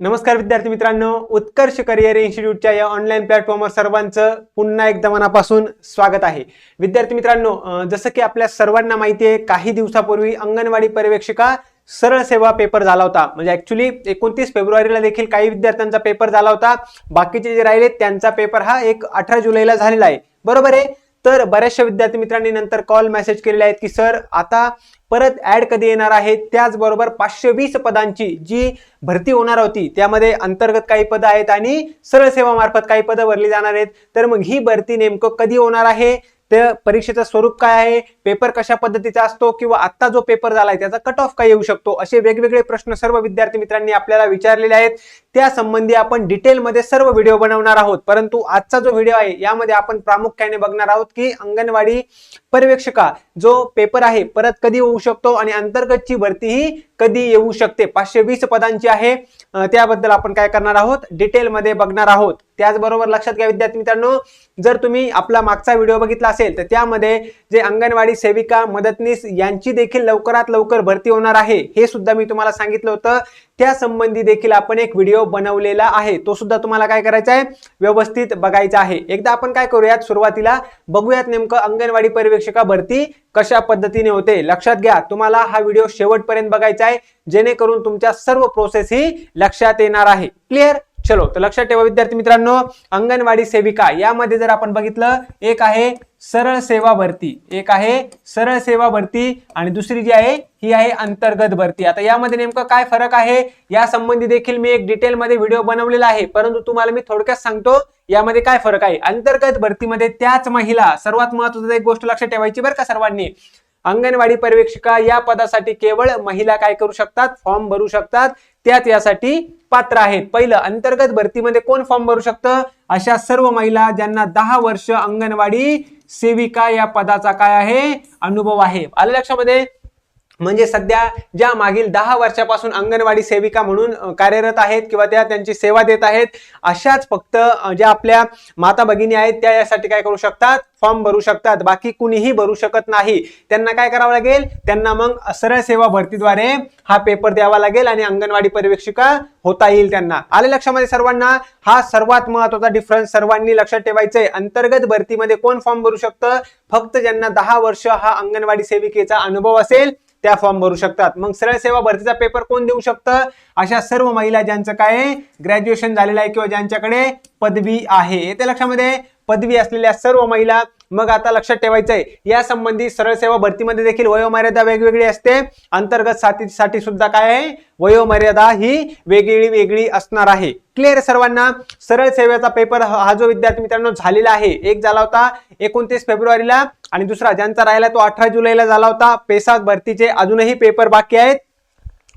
नमस्कार विद्यार्थी मित्रांनो उत्कर्ष करिअर इन्स्टिट्यूटच्या या ऑनलाईन प्लॅटफॉर्मवर सर्वांचं पुन्हा एकदा मनापासून स्वागत आहे. विद्यार्थी मित्रांनो जसं की आपल्या सर्वांना माहिती आहे काही दिवसापूर्वी अंगणवाडी पर्यवेक्षिका सरळ सेवा पेपर झाला होता. म्हणजे ऍक्च्युली एकोणतीस फेब्रुवारीला देखील काही विद्यार्थ्यांचा पेपर झाला होता. बाकीचे जे राहिले त्यांचा पेपर हा एक अठरा जुलैला झालेला आहे. बरोबर आहे? तर बऱ्याचशा विद्यार्थी मित्रांनी नंतर कॉल मेसेज केलेले आहेत की सर आता परत ऍड कधी येणार आहे? त्याचबरोबर पाचशे वीस पदांची जी भरती होणार होती त्यामध्ये अंतर्गत काही पदं आहेत आणि सरळ सेवामार्फत काही पदं भरली जाणार आहेत. तर मग ही भरती नेमकं कधी होणार आहे? त्या परीक्षेचं स्वरूप काय आहे? पेपर कशा पद्धतीचा असतो? किंवा आत्ता जो पेपर झालाय त्याचा कट ऑफ काय येऊ शकतो? असे वेगवेगळे प्रश्न सर्व विद्यार्थी मित्रांनी आपल्याला विचारलेले आहेत. त्या संबंधी आपण डिटेलमध्ये सर्व व्हिडिओ बनवणार आहोत. परंतु आजचा जो व्हिडिओ आहे यामध्ये आपण प्रामुख्याने बघणार आहोत की अंगणवाडी पर्यवेक्षका जो पेपर आहे परत कधी होऊ शकतो? आणि अंतर्गतची भरती ही कधी येऊ शकते? पाचशे वीस पदांची आहे. त्याबद्दल आपण काय करणार आहोत? डिटेलमध्ये बघणार आहोत. त्याचबरोबर लक्षात घ्या विद्यार्थी मित्रांनो जर तुम्ही आपला मागचा व्हिडिओ बघितला असेल तर त्यामध्ये जे अंगणवाडी सेविका मदतनीस यांची देखील लवकरात लवकर भरती होणार आहे हे सुद्धा मी तुम्हाला सांगितलं होतं. त्या संबंधी देखील आपण एक व्हिडिओ बनवलेला आहे. तो सुद्धा तुम्हाला काय करायचा आहे? व्यवस्थित बघायचा आहे. एकदा आपण काय करूयात? सुरुवातीला बघूयात नेमकं अंगणवाडी पर्यवेक्षिका भरती कशा पद्धतीने होते. लक्षात घ्या तुम्हाला हा व्हिडिओ शेवटपर्यंत बघायचा आहे जेणेकरून तुमच्या सर्व प्रोसेस ही लक्षात येणार आहे. क्लिअर चलो तर लक्षात ठेवा विद्यार्थी मित्रांनो अंगणवाडी सेविका यामध्ये जर आपण बघितलं एक आहे सरळ सेवा भरती एक आहे सरळ सेवा भरती आणि दुसरी जी आहे ही आहे अंतर्गत भरती. आता यामध्ये नेमकं काय फरक आहे या संबंधी देखील मी एक डिटेलमध्ये व्हिडिओ बनवलेला आहे. परंतु तुम्हाला मी थोडक्यात सांगतो यामध्ये काय फरक आहे? अंतर्गत भरतीमध्ये त्याच महिला सर्वात महत्वाचं एक गोष्ट लक्षात ठेवायची बरं का सर्वांनी अंगणवाडी पर्यवेक्षिका या पदासाठी केवळ महिला काय करू शकतात? फॉर्म भरू शकतात. त्यात यासाठी पात्र आहेत. पहिलं अंतर्गत भरतीमध्ये कोण फॉर्म भरू शकतं? अशा सर्व महिला ज्यांना दहा वर्ष अंगणवाडी सेविका या पदाचा काय आहे? अनुभव आहे. आलं लक्षामध्ये? म्हणजे सध्या ज्या मागील दहा वर्षापासून अंगणवाडी सेविका म्हणून कार्यरत आहेत किंवा त्या त्यांची सेवा देत आहेत अशाच फक्त ज्या आपल्या माता भगिनी आहेत त्या यासाठी काय करू शकतात? फॉर्म भरू शकतात. बाकी कुणीही भरू शकत नाही. त्यांना काय करावं लागेल? त्यांना मग सरळ सेवा भरतीद्वारे हा पेपर द्यावा लागेल आणि अंगणवाडी पर्यवेक्षिका होता येईल त्यांना. आले लक्षामध्ये सर्वांना? हा सर्वात महत्त्वाचा डिफरन्स सर्वांनी लक्षात ठेवायचंय. अंतर्गत भरतीमध्ये कोण फॉर्म भरू शकतं? फक्त ज्यांना दहा वर्ष हा अंगणवाडी सेविकेचा अनुभव असेल त्या फॉर्म भरू शकतात. मग सरळ सेवा भरतीचा पेपर कोण देऊ शकतं? अशा सर्व महिला ज्यांचं काय ग्रॅज्युएशन झालेलं आहे किंवा ज्यांच्याकडे पदवी आहे. येते लक्षामध्ये पदवी असलेल्या सर्व महिला मग आता लक्षात ठेवायचं आहे या संबंधी सरळ सेवा भरतीमध्ये देखील वयोमर्यादा वेगवेगळी असते. अंतर्गत साथीसाठी सुद्धा काय आहे? वयोमर्यादा ही वेगळी वेगळी असणार आहे. क्लिअर सर्वांना? सरळ सेवेचा पेपर हा हा जो विद्यार्थी मित्रांनो झालेला आहे एक झाला होता एकोणतीस फेब्रुवारीला आणि दुसरा ज्यांचा राहिला तो अठरा जुलैला झाला होता. पेसाक भरतीचे अजूनही पेपर बाकी आहेत.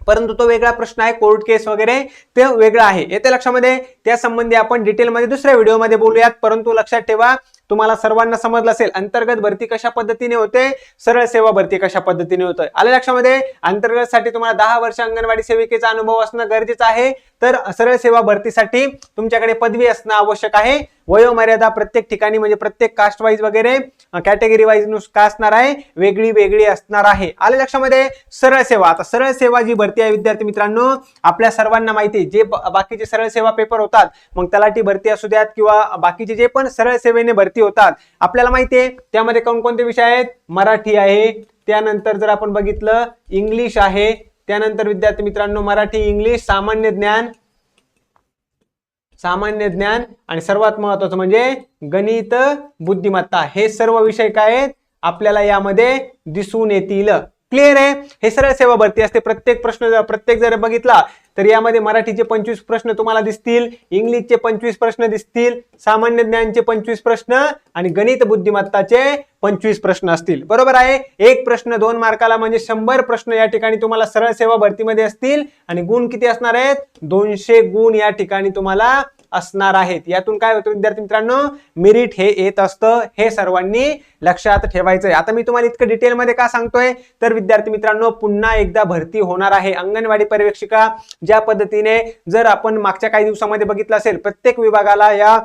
परंतु तो वेगळा प्रश्न आहे कोर्ट केस वगैरे ते वेगळं आहे. येते लक्षामध्ये? त्यासंबंधी आपण डिटेलमध्ये दुसऱ्या व्हिडिओमध्ये बोलूयात. परंतु लक्षात ठेवा तुम्हाला सर्वांना समजलं असेल अंतर्गत भरती कशा पद्धतीने होते? सरळ सेवा भरती कशा पद्धतीने होते आल्या लक्षामध्ये? अंतर्गतसाठी तुम्हाला दहा वर्ष अंगणवाडी सेविकेचा अनुभव असणं गरजेचं आहे. तर सरळ सेवा भरतीसाठी तुमच्याकडे पदवी असणं आवश्यक आहे. वयोमर्यादा प्रत्येक ठिकाणी म्हणजे प्रत्येक कास्ट वाईज वगैरे कॅटेगरी वाईज का असणार आहे वेगळी वेगळी असणार आहे. आले लक्षामध्ये? सरळ सेवा. आता सरळ सेवा जी भरती आहे विद्यार्थी मित्रांनो आपल्या सर्वांना माहिती आहे जे ब- बाकीचे सरळ सेवा पेपर होतात मग तलाठी भरती असू द्यात किंवा बाकीचे जे पण सरळ सेवेने भरती होतात आपल्याला माहिती आहे त्यामध्ये कोणकोणते विषय आहेत? मराठी आहे. त्यानंतर जर आपण बघितलं इंग्लिश आहे. त्यानंतर विद्यार्थी मित्रांनो मराठी इंग्लिश सामान्य ज्ञान सामान्य ज्ञान आणि सर्वात महत्वाचं म्हणजे गणित बुद्धिमत्ता. हे सर्व विषय काय आहेत? आपल्याला यामध्ये दिसून येतील. क्लिअर आहे? हे सरळ सेवा भरती असते. प्रत्येक प्रश्न जर- प्रत्येक जर बघितला तर यामध्ये मराठीचे पंचवीस प्रश्न तुम्हाला दिसतील इंग्लिशचे पंचवीस प्रश्न दिसतील सामान्य ज्ञानचे पंचवीस प्रश्न आणि गणित बुद्धिमत्ताचे पंचवीस प्रश्न असतील. बरोबर आहे? एक प्रश्न दोन मार्काला म्हणजे शंभर प्रश्न या ठिकाणी तुम्हाला सरळ सेवा भरतीमध्ये असतील आणि गुण किती असणार आहेत? दोनशे गुण या ठिकाणी तुम्हाला असणार आहेत. यातून काय होतं विद्यार्थी मित्रांनो? मेरिट हे येत असतं. हे सर्वांनी लक्षात ठेवायचंय. आता मी तुम्हाला इतकं डिटेलमध्ये का सांगतोय? तर विद्यार्थी मित्रांनो पुन्हा एकदा भरती होणार आहे. अंगणवाडी पर्यवेक्षिका ज्या पद्धतीने जर आपण मागच्या काही दिवसामध्ये बघितलं असेल प्रत्येक विभागाला या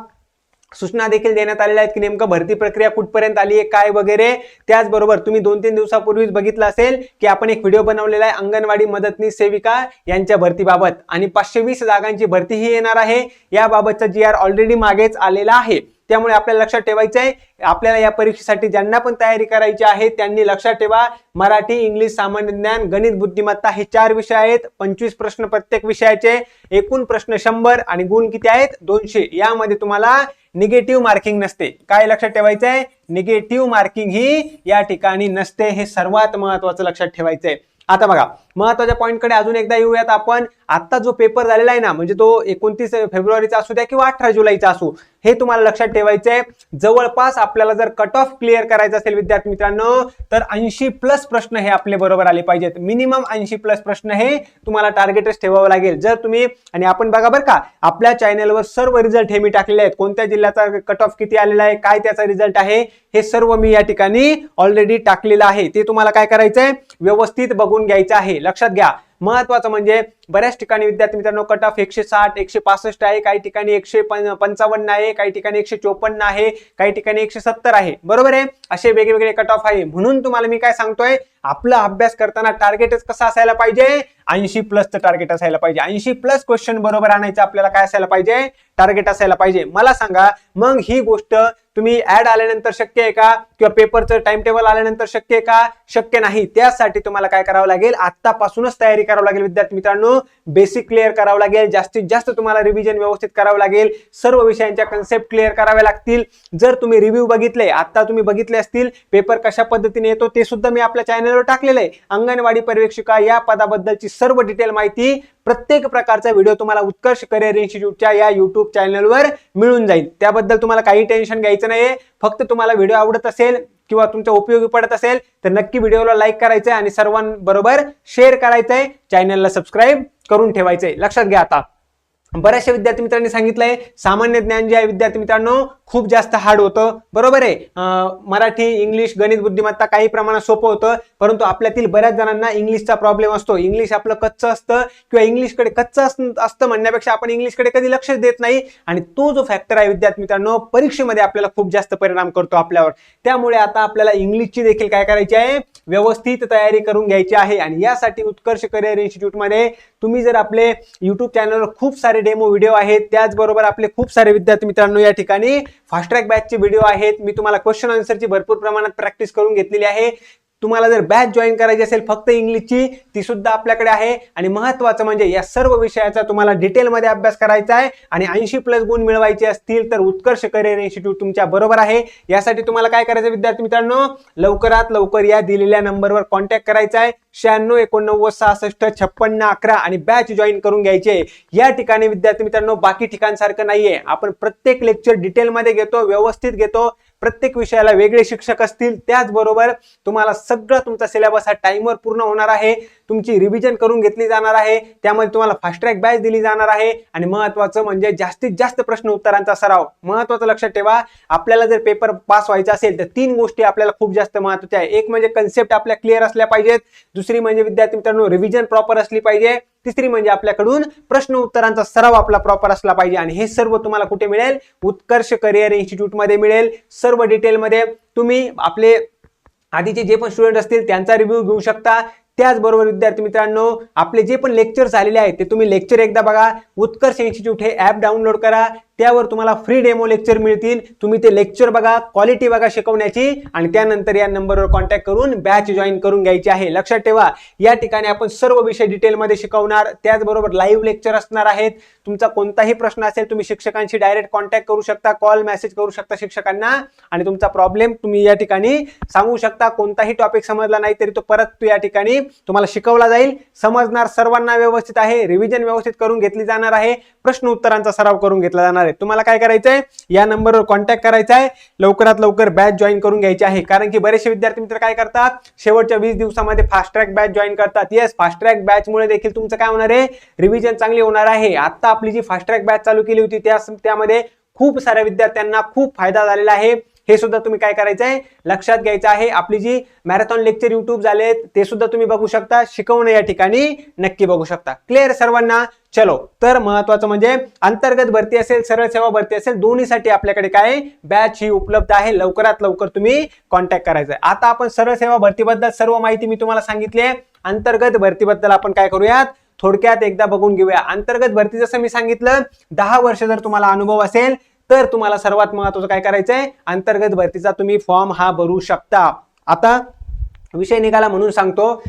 सूचना देखील देण्यात आलेल्या आहेत की नेमकं भरती प्रक्रिया कुठपर्यंत आली आहे काय वगैरे. त्याचबरोबर तुम्ही दोन तीन दिवसापूर्वीच बघितलं असेल की आपण एक व्हिडिओ बनवलेला आहे अंगणवाडी मदतनीस सेविका यांच्या भरतीबाबत. आणि पाचशे वीस जागांची भरती ही येणार आहे. याबाबतचा जी आर ऑलरेडी मागेच आलेला आहे. त्यामुळे आपल्याला लक्षात ठेवायचं आहे. आपल्याला या परीक्षेसाठी ज्यांना पण तयारी करायची आहे त्यांनी लक्षात ठेवा. मराठी इंग्लिश सामान्य ज्ञान गणित बुद्धिमत्ता हे चार विषय आहेत. पंचवीस प्रश्न प्रत्येक विषयाचे. एकूण प्रश्न शंभर आणि गुण किती आहेत? दोनशे. यामध्ये तुम्हाला निगेटिव्ह मार्किंग नसते. काय लक्षात ठेवायचं आहे निगेटिव्ह मार्किंग ही या ठिकाणी नसते. हे सर्वात महत्वाचं लक्षात ठेवायचं आहे आता बघा महत्त्वाच्या पॉईंटकडे अजून एकदा येऊयात आपण. आता जो पेपर झालेला आहे ना म्हणजे तो एकोणतीस फेब्रुवारीचा असू द्या किंवा अठरा जुलैचा असू हे तुम्हाला लक्षात ठेवायचं आहे जवळपास आपल्याला जर कट ऑफ क्लिअर करायचं असेल विद्यार्थी मित्रांनो तर ऐंशी प्लस प्रश्न हे आपले बरोबर आले पाहिजेत. मिनिमम ऐंशी प्लस प्रश्न हे तुम्हाला टार्गेटच ठेवावं लागेल. जर तुम्ही आणि आपण बघा बरं का आपल्या चॅनलवर सर्व रिझल्ट हे मी टाकलेले आहेत. कोणत्या जिल्ह्याचा कट ऑफ किती आलेला आहे काय त्याचा रिझल्ट आहे हे सर्व मी या ठिकाणी ऑलरेडी टाकलेलं आहे. ते तुम्हाला काय करायचं आहे व्यवस्थित बघून घ्यायचं आहे. लक्षात घ्या. महत्वाचं म्हणजे बऱ्याच ठिकाणी विद्यार्थी मित्रांनो कट ऑफ एकशे साठ एकशे पासष्ट आहे काही ठिकाणी एकशे पंचावन्न आहे काही ठिकाणी एकशे चोपन्न आहे काही ठिकाणी एकशे सत्तर आहे. बरोबर आहे? असे वेगवेगळे कट ऑफ आहे. म्हणून तुम्हाला मी काय सांगतोय आपला अभ्यास करताना टार्गेटच कसं असायला पाहिजे? ऐंशी प्लसचं टार्गेट असायला पाहिजे. ऐंशी प्लस क्वेश्चन बरोबर आणायचं आपल्याला काय असायला पाहिजे? टार्गेट असायला पाहिजे. मला सांगा मग ही गोष्ट तुम्ही ऍड आल्यानंतर शक्य आहे का? किंवा पेपरचं टाइम टेबल आल्यानंतर शक्य आहे का? शक्य नाही. त्यासाठी तुम्हाला काय करावं लागेल? आतापासूनच तयारी करावं लागेल विद्यार्थी मित्रांनो. बेसिक क्लिअर करावं लागेल. जास्तीत जास्त तुम्हाला रिव्हिजन व्यवस्थित करावं लागेल. सर्व विषयांच्या कन्सेप्ट क्लिअर कराव्या लागतील. जर तुम्ही रिव्ह्यू बघितले आता तुम्ही बघितले असतील पेपर कशा पद्धतीने येतो ते सुद्धा मी आपल्या चॅनलवर टाकलेलं आहे. अंगणवाडी पर्यवेक्षिका या पदाबद्दलची सर्व डिटेल माहिती प्रत्येक प्रकारचा व्हिडिओ तुम्हाला उत्कर्ष करिअर इन्स्टिट्यूटच्या या युट्यूब चॅनलवर मिळून जाईल. त्याबद्दल तुम्हाला काही टेन्शन घ्यायचं नाहीये. फक्त तुम्हाला व्हिडिओ आवडत असेल किंवा तुमच्या उपयोगी पडत असेल तर नक्की व्हिडिओला लाईक करायचंय आणि सर्वांबरोबर शेअर करायचंय. चॅनलला सबस्क्राईब करून ठेवायचंय. लक्षात घ्या आता. बऱ्याचशा विद्यार्थी मित्रांनी सांगितलंय सामान्य ज्ञान जे आहे विद्यार्थी मित्रांनो खूप जास्त हार्ड होतं. बरोबर आहे? मराठी इंग्लिश गणित बुद्धिमत्ता काही प्रमाणात सोपं होतं परंतु आपल्यातील बऱ्याच जणांना इंग्लिशचा प्रॉब्लेम असतो. इंग्लिश आपलं कच्चं असतं किंवा इंग्लिशकडे कच्चं असतं म्हणण्यापेक्षा आपण इंग्लिशकडे कधी लक्ष देत नाही. आणि तो जो फॅक्टर आहे विद्यार्थी मित्रांनो परीक्षेमध्ये आपल्याला खूप जास्त परिणाम करतो आपल्यावर. त्यामुळे आता आपल्याला इंग्लिशची देखील काय करायची आहे? व्यवस्थित तयारी करून घ्यायची आहे. आणि यासाठी उत्कर्ष करिअर इन्स्टिट्यूटमध्ये तुम्ही जर आपले युट्यूब चॅनलवर खूप सारे डेमो व्हिडिओ आहेत. त्याचबरोबर आपले खूप सारे विद्यार्थी मित्रांनो या ठिकाणी फास्ट ट्रॅक बॅचचे व्हिडिओ आहेत. मी तुम्हाला क्वेश्चन आन्सरची भरपूर प्रमाणात प्रॅक्टिस करून घेतलेली आहे. तुम्हाला जर बॅच जॉईन करायची असेल फक्त इंग्लिशची ती सुद्धा आपल्याकडे आहे. आणि महत्वाचं म्हणजे या सर्व विषयाचा तुम्हाला डिटेलमध्ये अभ्यास करायचा आहे. आणि ऐंशी प्लस गुण मिळवायचे असतील तर उत्कर्ष करिअर इन्स्टिट्यूट तुमच्या बरोबर आहे. यासाठी तुम्हाला काय करायचं विद्यार्थी मित्रांनो? लवकरात लवकर या दिलेल्या नंबरवर कॉन्टॅक्ट करायचा आहे. शहाण्णव एकोणनव्वद सहासष्ट छप्पन्न अकरा आणि बॅच जॉईन करून घ्यायचे. या ठिकाणी विद्यार्थी मित्रांनो बाकी ठिकाणसारखं नाहीये. आपण प्रत्येक लेक्चर डिटेलमध्ये घेतो व्यवस्थित घेतो. प्रत्येक विषयाला वेगळे शिक्षक असतील त्याचबरोबर तुम्हाला सगळं तुमचा सिलेबस हा टाईमवर पूर्ण होणार आहे. तुमची रिव्हिजन करून घेतली जाणार आहे. त्यामध्ये तुम्हाला फास्ट ट्रॅक बॅच दिली जाणार आहे. आणि महत्वाचं म्हणजे जास्तीत जास्त प्रश्न उत्तरांचा सराव. महत्वाचं लक्षात ठेवा. आपल्याला जर पेपर पास व्हायचा असेल तर तीन गोष्टी आपल्याला खूप जास्त महत्त्वाच्या आहे एक म्हणजे कन्सेप्ट आपल्या क्लिअर असल्या पाहिजेत. दुसरी म्हणजे विद्यार्थी मित्रांनो रिव्हिजन प्रॉपर असली पाहिजे. तिसरी म्हणजे आपल्याकडून प्रश्न उत्तरांचा सराव आपला प्रॉपर असला पाहिजे. आणि हे सर्व तुम्हाला कुठे मिळेल? उत्कर्ष करिअर इन्स्टिट्यूटमध्ये मिळेल. सर्व डिटेलमध्ये तुम्ही आपले आधीचे जे पण स्टुडंट असतील त्यांचा रिव्ह्यू घेऊ शकता. त्याचबरोबर विद्यार्थी मित्रांनो आपले जे पण लेक्चर्स आलेले आहेत ते तुम्ही लेक्चर एकदा बघा. उत्कर्ष इन्स्टिट्यूट हे ॲप डाउनलोड करा. त्यावर तुम्हाला फ्री डेमो लेक्चर मिळतील. तुम्ही ते लेक्चर बघा क्वालिटी बघा शिकवण्याची आणि त्यानंतर या नंबरवर कॉन्टॅक्ट करून बॅच जॉईन करून घ्यायची आहे. लक्षात ठेवा या ठिकाणी आपण सर्व विषय डिटेलमध्ये शिकवणार. त्याचबरोबर लाईव्ह लेक्चर असणार आहेत. तुमचा कोणताही प्रश्न असेल तुम्ही शिक्षकांशी डायरेक्ट कॉन्टॅक्ट करू शकता कॉल मेसेज करू शकता शिक्षकांना आणि तुमचा प्रॉब्लेम तुम्ही या ठिकाणी सांगू शकता. कोणताही टॉपिक समजला नाही तरी तो परत या ठिकाणी तुम्हाला शिकवला जाईल. समजणार सर्वांना व्यवस्थित आहे. रिव्हिजन व्यवस्थित करून घेतली जाणार आहे. प्रश्न उत्तरांचा सराव करून घेतला जाणार आहे. तुम्हाला काय करायचंय? या नंबरवर कॉन्टॅक्ट करायचा आहे. लवकरात लवकर बॅच जॉईन करून घ्यायची आहे. कारण की बरेचसे विद्यार्थी मित्र काय करतात? शेवटच्या वीस दिवसामध्ये फास्ट ट्रॅक बॅच जॉईन करतात. येस फास्ट ट्रॅक बॅचमुळे देखील तुमचं काय होणार आहे? रिव्हिजन चांगली होणार आहे. आता आपली जी फास्ट ट्रॅक बॅच चालू केली होती त्या त्यामध्ये खूप साऱ्या विद्यार्थ्यांना खूप फायदा झालेला आहे. हे सुद्धा तुम्ही काय करायचं आहे लक्षात घ्यायचं आहे. आपली जी मॅरेथॉन लेक्चर युट्यूब झालेत ते सुद्धा तुम्ही बघू शकता. शिकवणं या ठिकाणी नक्की बघू शकता. क्लिअर सर्वांना? चलो. तर महत्वाचं म्हणजे अंतर्गत भरती असेल सरळ सेवा भरती असेल दोन्हीसाठी आपल्याकडे काय? बॅच ही उपलब्ध आहे. लवकरात लवकर तुम्ही कॉन्टॅक्ट करायचं आहे आता आपण सरळ सेवा भरतीबद्दल सर्व माहिती मी तुम्हाला सांगितली आहे. अंतर्गत भरतीबद्दल आपण काय करूयात? थोडक्यात एकदा बघून घेऊया. अंतर्गत भरती जसं मी सांगितलं दहा वर्ष जर तुम्हाला अनुभव असेल तर तुम्हाला सर्वात महत्वाचं काय करायचं आहे अंतर्गत भरतीचा तुम्ही फॉर्म हा भरू शकता. आता विषय निघाला म्हणून सांगतो.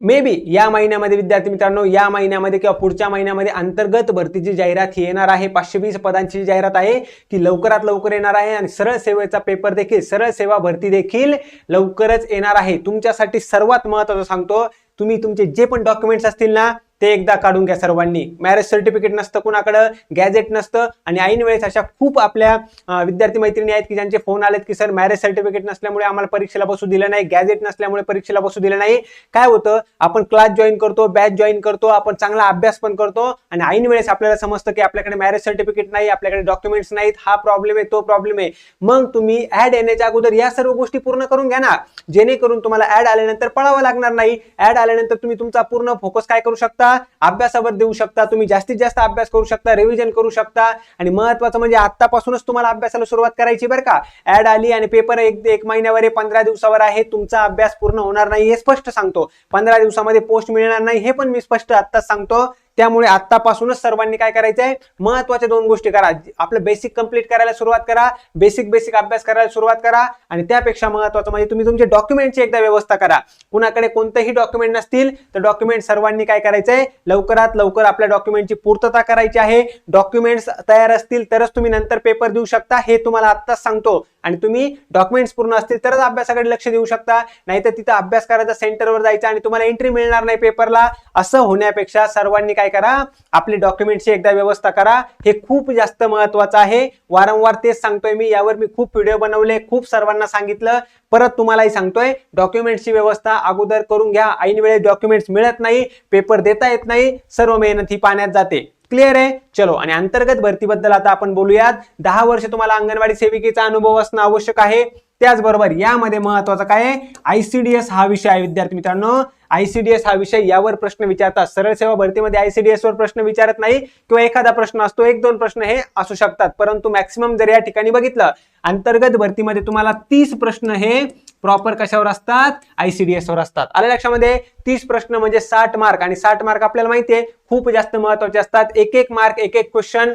मे बी या महिन्यामध्ये विद्यार्थी मित्रांनो या महिन्यामध्ये किंवा पुढच्या महिन्यामध्ये अंतर्गत भरतीची जाहिरात ही येणार आहे. पाचशे वीस पदांची जी जाहिरात आहे ती लवकरात लवकर येणार आहे आणि सरळ सेवेचा पेपर देखील सरळ सेवा भरती देखील लवकरच येणार आहे. तुमच्यासाठी सर्वात महत्वाचं सांगतो तुम्ही तुमचे जे पण डॉक्युमेंट्स असतील ना ते एकदा काढून घ्या सर्वांनी. मॅरेज सर्टिफिकेट नसतं कुणाकडं गॅजेट नसतं आणि ऐन वेळेस अशा खूप आपल्या विद्यार्थी मैत्रिणी आहेत की ज्यांचे फोन आलेत की सर मॅरेज सर्टिफिकेट नसल्यामुळे आम्हाला परीक्षेला बसू दिलं नाही गॅजेट नसल्यामुळे परीक्षेला बसू दिलं नाही. काय होतं? आपण क्लास जॉईन करतो बॅच जॉईन करतो आपण चांगला अभ्यास पण करतो आणि ऐन वेळेस आपल्याला समजतं की आपल्याकडे मॅरेज सर्टिफिकेट नाही आपल्याकडे डॉक्युमेंट्स नाहीत हा प्रॉब्लेम आहे तो प्रॉब्लेम आहे. मग तुम्ही ऍड येण्याच्या अगोदर या सर्व गोष्टी पूर्ण करून घ्या ना. जेणेकरून तुम्हाला ऍड आल्यानंतर पळावं लागणार नाही. ऍड आल्यानंतर तुम्ही तुमचा पूर्ण फोकस काय करू शकता? अभ्यासावर देऊ शकता. तुम्ही जास्तीत जास्त अभ्यास करू शकता रिव्हिजन करू शकता. आणि महत्वाचं म्हणजे आतापासूनच तुम्हाला अभ्यासाला सुरुवात करायची बरं का. ऍड आली आणि पेपर एक एक महिन्यावर आहे पंधरा दिवसावर आहे. तुमचा अभ्यास पूर्ण होणार नाही हे स्पष्ट सांगतो. पंधरा दिवसामध्ये पोस्ट मिळणार नाही हे पण मी स्पष्ट आत्ताच सांगतो. त्यामुळे आतापासूनच सर्वांनी काय करायचं आहे? महत्त्वाच्या दोन गोष्टी करा. आपलं बेसिक कंप्लीट करायला सुरुवात करा. बेसिक बेसिक अभ्यास करायला सुरुवात करा. आणि त्यापेक्षा महत्वाचं म्हणजे तुम्ही तुमचे डॉक्युमेंटची एकदा व्यवस्था करा. कुणाकडे कोणतेही डॉक्युमेंट नसतील तर डॉक्युमेंट सर्वांनी काय करायचंय लवकरात लवकर आपल्या डॉक्युमेंटची पूर्तता करायची आहे. डॉक्युमेंट्स तयार असतील तरच तुम्ही नंतर पेपर देऊ शकता. हे तुम्हाला आत्ताच सांगतो. आणि तुम्ही डॉक्युमेंट्स पूर्ण असतील तरच अभ्यासाकडे लक्ष देऊ शकता. नाहीतर तिथं अभ्यास करायचा सेंटरवर जायचं आणि तुम्हाला एंट्री मिळणार नाही पेपरला असं होण्यापेक्षा सर्वांनी काय करा? आपले डॉक्युमेंटची एकदा व्यवस्था करा. हे खूप जास्त महत्वाचं आहे. वारंवार तेच सांगतोय मी. यावर मी खूप व्हिडिओ बनवले खूप सर्वांना सांगितलं. परत तुम्हालाही सांगतोय डॉक्युमेंटची व्यवस्था अगोदर करून घ्या. ऐन वेळेस डॉक्युमेंट्स मिळत नाही पेपर देता येत नाही सर्व मेहनत ही पाण्यात जाते. क्लिअर आहे? चलो आणि अंतर्गत भरतीबद्दल आता आपण बोलूयात. दहा वर्ष तुम्हाला अंगणवाडी सेविकेचा अनुभव असणं आवश्यक आहे. त्याचबरोबर यामध्ये महत्वाचं काय आहे? आयसीडीएस हा विषय आहे विद्यार्थी मित्रांनो. आयसीडीएस हा विषय यावर प्रश्न विचारतात. सरळ सेवा भरतीमध्ये आयसीडीएस वर प्रश्न विचारत नाही किंवा एखादा प्रश्न असतो एक दोन प्रश्न हे असू शकतात. परंतु मॅक्सिमम जर या ठिकाणी बघितलं अंतर्गत भरतीमध्ये तुम्हाला तीस प्रश्न हे प्रॉपर कशावर असतात? आयसीडीएस वर असतात. आल्या लक्षामध्ये? तीस प्रश्न म्हणजे साठ मार्क आणि साठ मार्क आपल्याला माहिती आहे खूप जास्त महत्त्वाचे असतात. एक एक मार्क एक एक क्वेश्चन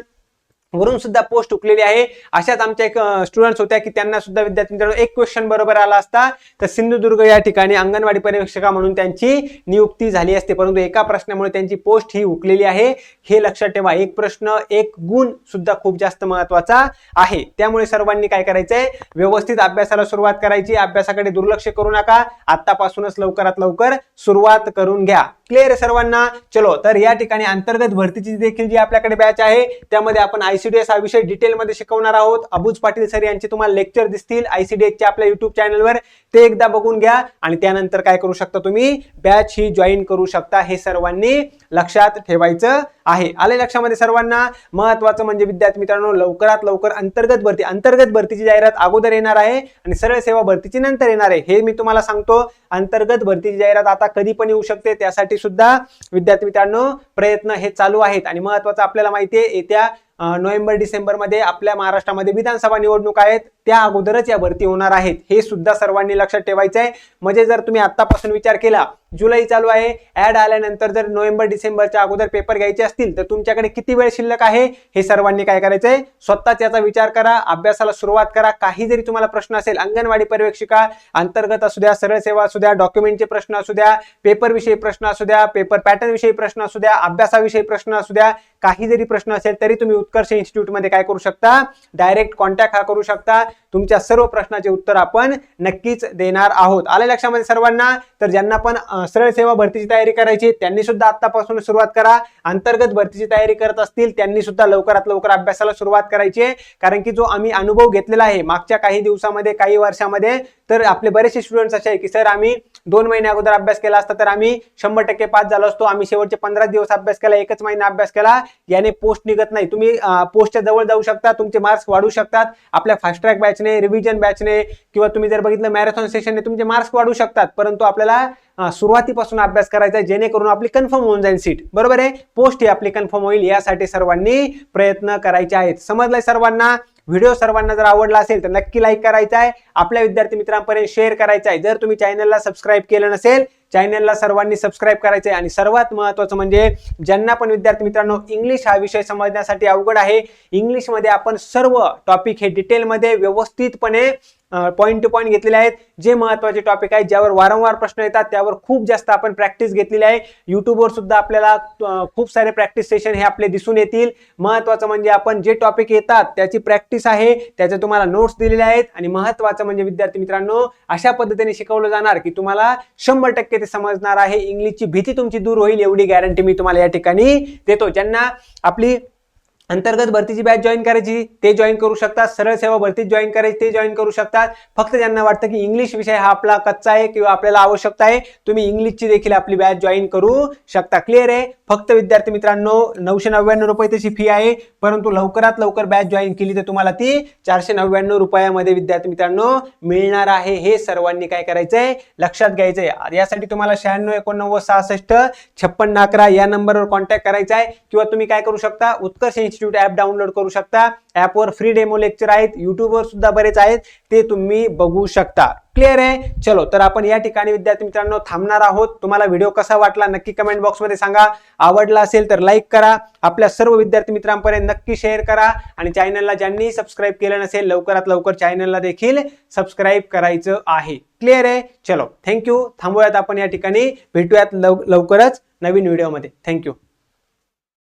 वरून सुद्धा पोस्ट उकलेली आहे. अशाच आमच्या एक स्टुडंट्स होत्या की त्यांना सुद्धा विद्यार्थी एक क्वेश्चन बरोबर आला असता. तर सिंधुदुर्ग या ठिकाणी अंगणवाडी पर्यवेक्षका म्हणून त्यांची नियुक्ती झाली असते. परंतु एका प्रश्नामुळे त्यांची पोस्ट ही उकलेली आहे. हे लक्षात ठेवा एक प्रश्न एक गुण सुद्धा खूप जास्त महत्त्वाचा आहे. त्यामुळे सर्वांनी काय करायचंय? व्यवस्थित अभ्यासाला सुरुवात करायची. अभ्यासाकडे दुर्लक्ष करू नका. आतापासूनच लवकरात लवकर सुरुवात करून घ्या. क्लिअर सर्वांना? चलो तर या ठिकाणी अंतर्गत भरतीची देखील जी आपल्याकडे बॅच आहे त्यामध्ये आपण आयसीडीएस हा विषय डिटेलमध्ये शिकवणार आहोत. अबुज पाटील सर यांचे तुम्हाला लेक्चर दिसतील आयसीडीएसच्या आपल्या युट्यूब चॅनलवर ते एकदा बघून घ्या आणि त्यानंतर काय करू शकता तुम्ही? बॅच ही जॉईन करू शकता हे सर्वांनी लक्षात ठेवायचं. आहे. आले लक्षामध्ये सर्वांना? महत्वाचं म्हणजे विद्यार्थी मित्रांनो लवकरात लवकर अंतर्गत भरती. अंतर्गत भरतीची जाहिरात अगोदर येणार आहे आणि सरळ सेवा भरतीची नंतर येणार आहे. हे मी तुम्हाला सांगतो. अंतर्गत भरतीची जाहिरात आता कधी पण येऊ शकते. त्यासाठी सुद्धा विद्यार्थी मित्रांनो प्रयत्न हे चालू आहेत. आणि महत्वाचं आपल्याला माहिती आहे येत्या नोव्हेंबर डिसेंबरमध्ये आपल्या महाराष्ट्रामध्ये विधानसभा निवडणूक आहेत. त्या अगोदरच या भरती होणार आहेत. हे सुद्धा सर्वांनी लक्षात ठेवायचं आहे म्हणजे जर तुम्ही आतापासून विचार केला जुलै चालू आहे. ऍड आल्यानंतर जर नोव्हेंबर डिसेंबरच्या अगोदर पेपर घ्यायचे असतील तर तुमच्याकडे किती वेळ शिल्लक आहे? हे सर्वांनी काय करायचंय? स्वतःच याचा विचार करा अभ्यासाला सुरुवात करा. काही जरी तुम्हाला प्रश्न असेल अंगणवाडी पर्यवेक्षिका अंतर्गत असू द्या सरळ सेवा असू द्या डॉक्युमेंटचे प्रश्न असू द्या पेपर विषयी प्रश्न असू द्या पेपर पॅटर्न विषयी प्रश्न असू द्या अभ्यासाविषयी प्रश्न असू द्या काही जरी प्रश्न असेल तरी तुम्ही उत्कर्ष इन्स्टिट्यूटमध्ये काय करू शकता? डायरेक्ट कॉन्टॅक्ट हा करू शकता. तुमच्या सर्व प्रश्नाचे उत्तर आपण नक्कीच देणार आहोत. आल्या लक्षामध्ये सर्वांना? तर ज्यांना पण सरळ सेवा भरतीची तयारी करायची त्यांनी सुद्धा आतापासून सुरुवात करा. अंतर्गत भरतीची तयारी करत असतील त्यांनी सुद्धा लवकरात लवकर अभ्यासाला सुरुवात करायची आहे. कारण की जो आम्ही अनुभव घेतलेला आहे मागच्या काही दिवसामध्ये काही वर्षामध्ये तर आपले बरेचसे स्टुडंट्स असे आहे की सर आम्ही दोन महिने अगोदर अभ्यास केला असता तर आम्ही शंभर टक्के पास झालो असतो. आम्ही शेवटचे पंधरा दिवस अभ्यास केला एकच महिना अभ्यास केला. याने पोस्ट निघत नाही. तुम्ही पोस्टच्या जवळ जाऊ शकता तुमचे मार्क्स वाढू शकतात. आपल्या फास्ट ट्रॅक बॅचने रिव्हिजन बॅचने किंवा तुम्ही जर बघितलं मॅरेथॉन सेशनने तुमचे मार्क्स वाढू शकतात. परंतु आपल्याला सुरुवातीपासून अभ्यास करायचा आहे जेणेकरून आपली कन्फर्म होऊन जाईल सीट बरोबर आहे? पोस्ट ही आपली कन्फर्म होईल. यासाठी सर्वांनी प्रयत्न करायचे आहेत. समजलंय सर्वांना? व्हिडिओ सर्वांना जर आवडला असेल तर नक्की लाईक करायचा आहे. आपल्या विद्यार्थी मित्रांपर्यंत शेअर करायचा आहे. जर तुम्ही चॅनलला सबस्क्राईब केलं नसेल चॅनलला सर्वांनी सबस्क्राईब करायचं आहे आणि सर्वात महत्त्वाचं म्हणजे ज्यांना पण विद्यार्थी मित्रांनो इंग्लिश हा विषय समजण्यासाठी अवघड आहे इंग्लिशमध्ये आपण सर्व टॉपिक हे डिटेलमध्ये व्यवस्थितपणे पॉईंट टू पॉईंट घेतलेले आहेत. जे महत्त्वाचे टॉपिक आहेत ज्यावर वारंवार प्रश्न येतात त्यावर खूप जास्त आपण प्रॅक्टिस घेतलेली आहे. यूट्यूबवर सुद्धा आपल्याला खूप सारे प्रॅक्टिस सेशन हे आपले दिसून येतील. महत्त्वाचं म्हणजे आपण जे टॉपिक येतात त्याची प्रॅक्टिस आहे त्याचे तुम्हाला नोट्स दिलेले आहेत. आणि महत्त्वाचं म्हणजे विद्यार्थी मित्रांनो अशा पद्धतीने शिकवलं जाणार की तुम्हाला शंभर टक्के ते समजणार आहे. इंग्लिशची भीती तुमची दूर होईल एवढी गॅरंटी मी तुम्हाला या ठिकाणी देतो. ज्यांना आपली अंतर्गत भरतीची बॅच जॉईन करायची ते जॉईन करू शकतात. सरळ सेवा भरतीत जॉईन करायची ते जॉईन करू शकतात. फक्त ज्यांना वाटतं की इंग्लिश विषय हा आपला कच्चा आहे किंवा आपल्याला आवश्यकता आहे. तुम्ही इंग्लिशची देखील आपली बॅच जॉईन करू शकता. क्लिअर आहे? फक्त विद्यार्थी मित्रांनो नऊशे नव्याण्णव रुपये त्याची फी आहे. परंतु लवकरात लवकर बॅच जॉईन केली तर तुम्हाला ती चारशे नव्याण्णव रुपयामध्ये विद्यार्थी मित्रांनो मिळणार आहे. हे सर्वांनी काय करायचंय? लक्षात घ्यायचंय. यासाठी तुम्हाला शहाण्णव एकोणनव्वद सहासष्ट छप्पन्न अकरा या नंबरवर कॉन्टॅक्ट करायचा आहे किंवा तुम्ही काय करू शकता? उत्कर्ष इन्स्टिट्यूट ऍप डाउनलोड करू शकता. ऍपवर फ्री डेमो लेक्चर आहेत. युट्यूबवर सुद्धा बरेच आहेत. ते तुम्ही बघू शकता. क्लिअर आहे? चलो तर आपण या ठिकाणी विद्यार्थी मित्रांनो थांबणार आहोत. तुम्हाला व्हिडिओ कसा वाटला नक्की कमेंट बॉक्समध्ये सांगा. आवडला असेल तर लाईक करा. आपल्या सर्व विद्यार्थी मित्रांपर्यंत नक्की शेअर करा. आणि चॅनलला ज्यांनी सबस्क्राईब केलं नसेल लवकरात लवकर चॅनलला देखील सबस्क्राईब करायचं आहे. क्लिअर आहे? चलो थँक्यू थांबूयात आपण या ठिकाणी. भेटूयात लव लवकरच नवीन व्हिडिओमध्ये थँक्यू